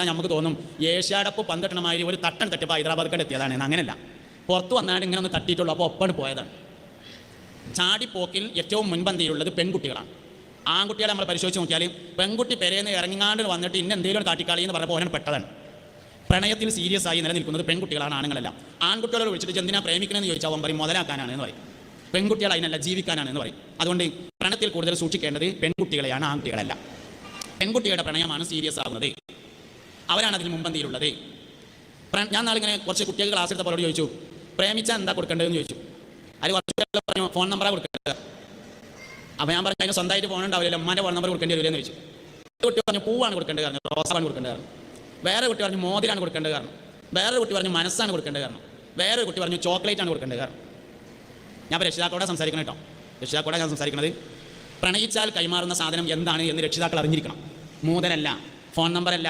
നമുക്ക് തോന്നും ഏഷ്യാടപ്പ് പന്തെട്ടണമാതിരി ഒരു തട്ടൻ തട്ടിപ്പോൾ ഹൈദരാബാദ് കണ്ട് എത്തിയതാണ് അങ്ങനെയല്ല. പുറത്ത് വന്നാണ് ഇങ്ങനെ ഒന്ന് തട്ടിയിട്ടുള്ളൂ അപ്പോൾ ഒപ്പാണ് പോയതാണ്. ചാടിപ്പോക്കിൽ ഏറ്റവും മുൻപന്തിയിലുള്ളത് പെൺകുട്ടികളാണ്. ആൺകുട്ടികളെ നമ്മൾ പരിശോധിച്ച് നോക്കിയാൽ പെൺകുട്ടി പെരേന്ന് ഇറങ്ങാണ്ട് വന്നിട്ട് ഇന്ന എന്തെങ്കിലും കാട്ടിക്കളി എന്ന് പറഞ്ഞപ്പോൾ ഓനാണ് പെട്ടതാണ്. പ്രണയത്തിൽ സീരിയസ് ആയി നിലനിൽക്കുന്നത് പെൺകുട്ടികളാണ് ആണുങ്ങളല്ല. ആൺകുട്ടികളോട് വിളിച്ചിട്ട് എന്തിനാ പ്രേമിക്കണമെന്ന് ചോദിച്ചാൽ പറയും മുതലാക്കാനാണ് എന്ന് പറയും. പെൺകുട്ടികൾ അതിനല്ല ജീവിക്കാനാണ് എന്ന് പറയും. അതുകൊണ്ട് പ്രണയത്തിൽ കൂടുതൽ സൂക്ഷിക്കേണ്ടത് പെൺകുട്ടികളെയാണ് ആൺകുട്ടികളല്ല. പെൺകുട്ടികളുടെ പ്രണയമാണ് സീരിയസ് ആകുന്നത്. അവരാണ് അതിന് മുമ്പന്തിയിലുള്ളത് ഞാൻ നാളിങ്ങനെ കുറച്ച് കുട്ടികൾ ക്ലാസ് എടുത്ത പോലോട് ചോദിച്ചു പ്രേമിച്ചാൽ എന്താ കൊടുക്കേണ്ടതെന്ന് ചോദിച്ചു. അതിൽ കുറച്ച് പറഞ്ഞു ഫോൺ നമ്പറാണ് കൊടുക്കേണ്ടത്. അപ്പോൾ ഞാൻ പറഞ്ഞു അതിന് സ്വന്തമായിട്ട് ഫോൺ ഉണ്ടാവില്ല ഉമ്മാന്റെ ഫോൺ നമ്പർ കൊടുക്കേണ്ടി വരില്ലെന്ന് ചോദിച്ചു. കുട്ടി പറഞ്ഞു പൂവാണ് കൊടുക്കേണ്ടത് കാരണം റോസാണ് കൊടുക്കേണ്ടത് കാരണം വേറെ കുട്ടി പറഞ്ഞു മോതിരാണ് കൊടുക്കേണ്ടത് കാരണം വേറെ കുട്ടി പറഞ്ഞു മനസ്സാണ് കൊടുക്കേണ്ടത് കാരണം വേറൊരു കുട്ടി പറഞ്ഞു ചോക്ലേറ്റ് ആണ് കൊടുക്കേണ്ടത് കാരണം ഞാൻ രക്ഷിതാക്കളോടെ സംസാരിക്കണം കേട്ടോ. രക്ഷിതാക്കളോടെ ഞാൻ സംസാരിക്കുന്നത് പ്രണയിച്ചാൽ കൈമാറുന്ന സാധനം എന്താണ് എന്ന് രക്ഷിതാക്കൾ അറിഞ്ഞിരിക്കണം. മോതിരല്ല ഫോൺ നമ്പറല്ല